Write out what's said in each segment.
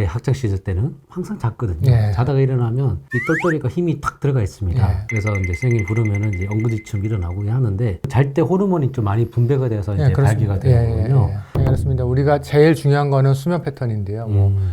제 학창 시절 때는 항상 잤거든요. 예. 자다가 일어나면 이 똘똘이가 힘이 탁 들어가 있습니다. 예. 그래서 이제 선생님 부르면은 이제 엉거지춤 일어나고 하는데 잘 때 호르몬이 좀 많이 분배가 돼서 이제 예. 발기가 되거든요. 예, 예, 예. 예, 그렇습니다. 우리가 제일 중요한 거는 수면 패턴인데요. 뭐 음.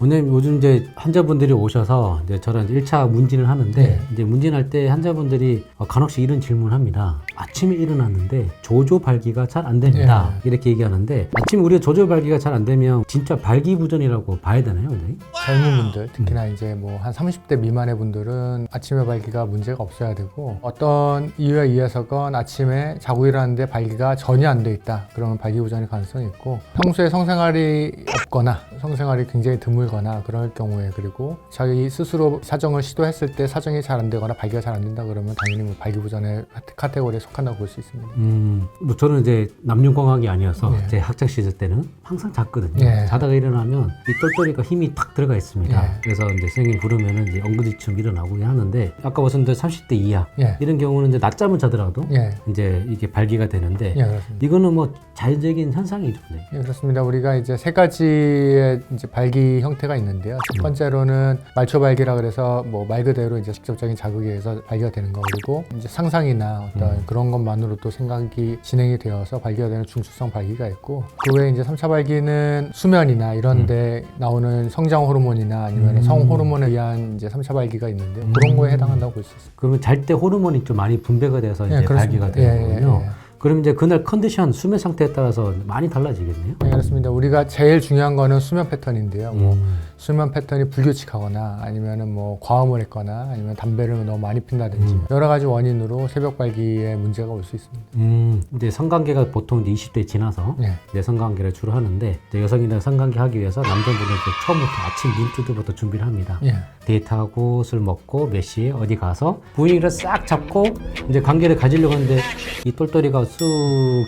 원장님 요즘 이제 환자분들이 오셔서 이제 저랑 이제 1차 문진을 하는데 네. 이제 문진할 때 환자분들이 어, 간혹씩 이런 질문합니다. 아침에 일어났는데 조조 발기가 잘 안 됩니다. 네. 이렇게 얘기하는데 아침에 우리가 조조 발기가 잘 안 되면 진짜 발기부전이라고 봐야 되나요, 원장님? 젊은 분들, 특히나 음. 이제 뭐 한 30대 미만의 분들은 아침에 발기가 문제가 없어야 되고 어떤 이유에 의해서건 아침에 자고 일어났는데 발기가 전혀 안 돼 있다. 그러면 발기부전일 가능성이 있고 평소에 성생활이 없거나 성생활이 굉장히 드물거나 그럴 경우에 그리고 자기 스스로 사정을 시도했을 때 사정이 잘 안 되거나 발기가 잘 안 된다 그러면 당연히 뭐 발기부전의 카테- 카테고리에 속한다고 볼 수 있습니다. 음, 뭐 저는 이제 남녀공학이 아니어서 네. 제 학창 시절 때는 항상 잤거든요. 네. 자다가 일어나면 이 똘똘이가 힘이 탁 들어가 있습니다. 네. 그래서 이제 선생님 부르면은 이제 엉거지춤 일어나고 하는데 아까 말씀드린 30대 이하 예. 이런 경우는 이제 낮잠을 자더라도 예. 이제 이게 발기가 되는데 예. 이거는 뭐 자연적인 현상이죠. 네. 예, 그렇습니다. 우리가 이제 세 가지의 이제 발기 형태가 있는데요. 첫 번째로는 말초 발기라 그래서 뭐 말 그대로 이제 직접적인 자극에 의해서 발기가 되는 거 그리고 이제 상상이나 어떤 그런 것만으로도 생각이 진행이 되어서 발기가 되는 중추성 발기가 있고 그 외에 이제 3차 발기는 수면이나 이런 데 나오는 성장 호르몬이나 아니면 음. 성 호르몬에 의한 이제 3차 발기가 있는데 그런 거에 해당한다고 볼 수 있습니다. 그러면 잘 때 호르몬이 좀 많이 분배가 돼서 이제 예, 그렇습니다. 발기가 되는 예, 예, 거군요. 예. 그럼 이제 그날 컨디션, 수면 상태에 따라서 많이 달라지겠네요. 네, 그렇습니다. 우리가 제일 중요한 거는 수면 패턴인데요. 뭐 음. 수면 패턴이 불규칙하거나 아니면은 뭐 과음을 했거나 아니면 담배를 너무 많이 핀다든지 음. 여러 가지 원인으로 새벽 발기에 문제가 올 수 있습니다. 음, 이제 성관계가 보통 이제 20대 지나서 네. 이제 성관계를 주로 하는데 이제 여성이랑 성관계 하기 위해서 남자분은 이제 처음부터 아침 눈 뜨기부터 준비를 합니다. 예. 데이트하고 술 먹고 몇 시에 어디 가서 분위기를 싹 잡고 이제 관계를 가지려고 하는데 이 똘똘이가 쑥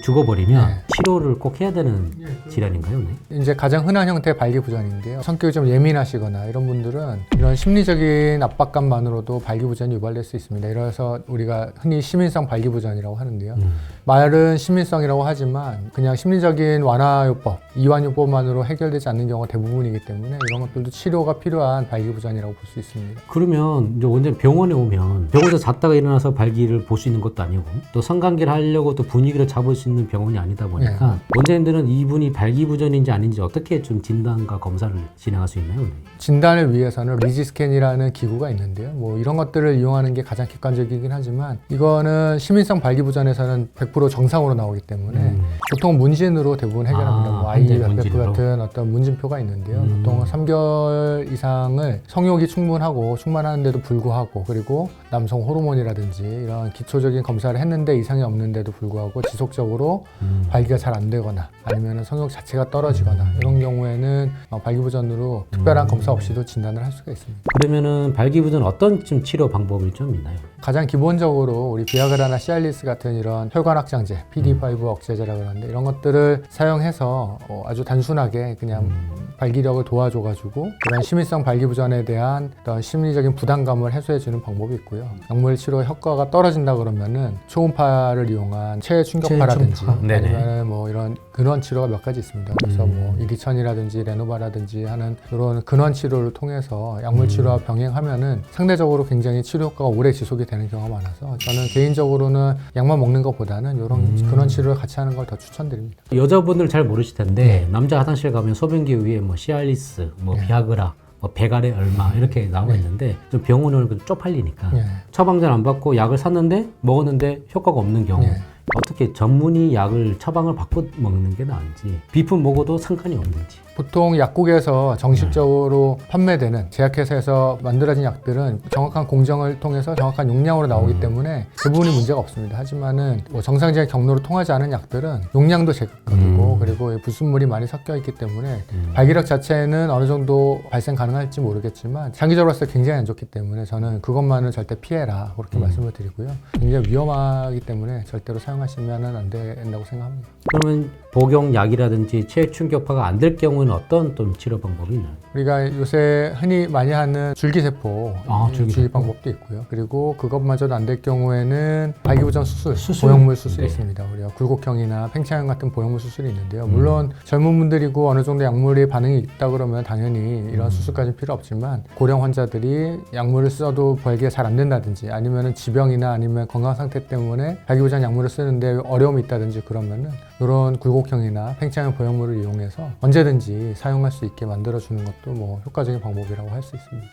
죽어버리면 네. 치료를 꼭 해야 되는 질환인가요? 네? 이제 가장 흔한 형태의 발기 부전인데요. 성격이 좀 예민 하시거나 이런 분들은 이런 심리적인 압박감만으로도 발기 부전이 유발될 수 있습니다. 이래서 우리가 흔히 시민성 발기 부전이라고 하는데요. 음. 말은 시민성이라고 하지만 그냥 심리적인 완화요법, 이완요법만으로 해결되지 않는 경우가 대부분이기 때문에 이런 것들도 치료가 필요한 발기 부전이라고 볼 수 있습니다. 그러면 이제 원장 병원에 오면 병원에서 잤다가 일어나서 발기를 볼 수 있는 것도 아니고 또 성관계를 하려고 또 분위기를 잡을 수 있는 병원이 아니다 보니까 원장님들은 이분이 발기부전인지 아닌지 어떻게 좀 진단과 검사를 진행할 수 있나요? 원장님? 진단을 위해서는 리지 스캔이라는 기구가 있는데요. 뭐 이런 것들을 이용하는 게 가장 객관적이긴 하지만 이거는 시민성 발기부전에서는 100% 정상으로 나오기 때문에 음. 보통 문진으로 대부분 해결합니다. 아, 뭐 문진으로? 같은 어떤 문진표가 있는데요. 음. 보통 3개월 이상을 성욕이 충분하고 충만하는데도 불구하고 그리고 남성 호르몬이라든지 이런 기초적인 검사를 했는데 이상이 없는데도 불구하고 지속적으로 음. 발기가 잘 안 되거나 아니면 성욕 자체가 떨어지거나 이런 경우에는 어, 발기부전으로 특별한 음. 검사 없이도 진단을 할 수가 있습니다. 그러면은 발기부전 어떤 좀 치료 방법이 좀 있나요? 가장 기본적으로 우리 비아그라나 시알리스 같은 이런 혈관 확장제, 음. PD5 억제제라 그러는데 이런 것들을 사용해서 어, 아주 단순하게 그냥 음. 발기력을 도와줘가지고 이런 심의성 발기부전에 대한 어떤 심리적인 부담감을 해소해주는 방법이 있고요. 약물 치료 효과가 떨어진다 그러면은 초음파를 이용한 체외 충격파라든지 체외 충격파. 네네. 아니면 뭐 이런 근원 치료가 몇 가지 있습니다. 그래서 음. 뭐 이리천이라든지 레노바라든지 하는 이런 근원 치료를 통해서 음. 약물 치료와 병행하면은 상대적으로 굉장히 치료 효과가 오래 지속이 되는 경우가 많아서 저는 개인적으로는 약만 먹는 것보다는 이런 음. 근원 치료를 같이 하는 걸 더 추천드립니다. 여자분들 잘 모르실 텐데 남자 화장실 가면 소변기 위에 뭐 시알리스, 뭐 네. 비아그라, 뭐 배갈에 얼마 이렇게 나와 있는데 좀 오면 좀 쪽팔리니까 예. 처방전 안 받고 약을 샀는데 먹었는데 효과가 없는 경우 예. 어떻게 전문의 약을 처방을 받고 먹는 게 나은지 비품 먹어도 상관이 없는지 보통 약국에서 정식적으로 판매되는 제약회사에서 만들어진 약들은 정확한 공정을 통해서 정확한 용량으로 나오기 때문에 대부분이 문제가 없습니다. 하지만은 뭐 정상적인 경로로 통하지 않은 약들은 용량도 제각각이고 음. 그리고 불순물이 많이 섞여 있기 때문에 음. 발기력 자체는 어느 정도 발생 가능할지 모르겠지만 장기적으로 봤을 때 굉장히 안 좋기 때문에 저는 그것만은 절대 피해라 그렇게 음. 말씀을 드리고요. 굉장히 위험하기 때문에 절대로 사용하시면 안 된다고 생각합니다. 그러면 복용 약이라든지 체액 충격파가 안 될 경우에 경우에는 어떤 또 치료 방법이 있나요? 우리가 요새 흔히 많이 하는 줄기세포 아, 줄기세포. 주입 방법도 있고요. 그리고 그것마저도 안 될 경우에는 발기부전 수술, 수술? 보형물 수술이 네. 있습니다. 우리가 굴곡형이나 팽창형 같은 보형물 수술이 있는데요. 음. 물론 젊은 분들이고 어느 정도 약물이 반응이 있다 그러면 당연히 이런 음. 수술까지 필요 없지만 고령 환자들이 약물을 써도 발기가 잘 안 된다든지 아니면 지병이나 아니면 건강 상태 때문에 발기부전 약물을 쓰는데 어려움이 있다든지 그러면은 이런 굴곡형이나 팽창형 보형물을 이용해서 언제든지 사용할 수 있게 만들어주는 것도 뭐 효과적인 방법이라고 할 수 있습니다.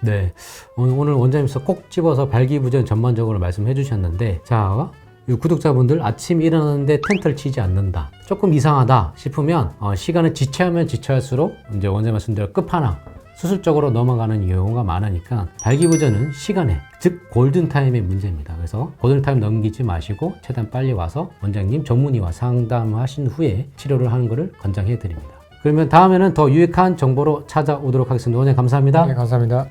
네. 오늘 오늘 원장님께서 꼭 집어서 발기부전 전반적으로 말씀해 주셨는데, 자, 이 구독자분들 아침 일어나는데 텐트를 치지 않는다. 조금 이상하다 싶으면, 어, 시간을 지체하면 지체할수록 이제 원장님 말씀대로 끝판왕, 수술적으로 넘어가는 경우가 많으니까 발기부전은 시간에, 즉 골든타임의 문제입니다. 그래서 골든타임 넘기지 마시고 최대한 빨리 와서 원장님 전문의와 상담하신 후에 치료를 하는 것을 권장해 드립니다. 그러면 다음에는 더 유익한 정보로 찾아오도록 하겠습니다. 원장님 감사합니다. 네, 감사합니다.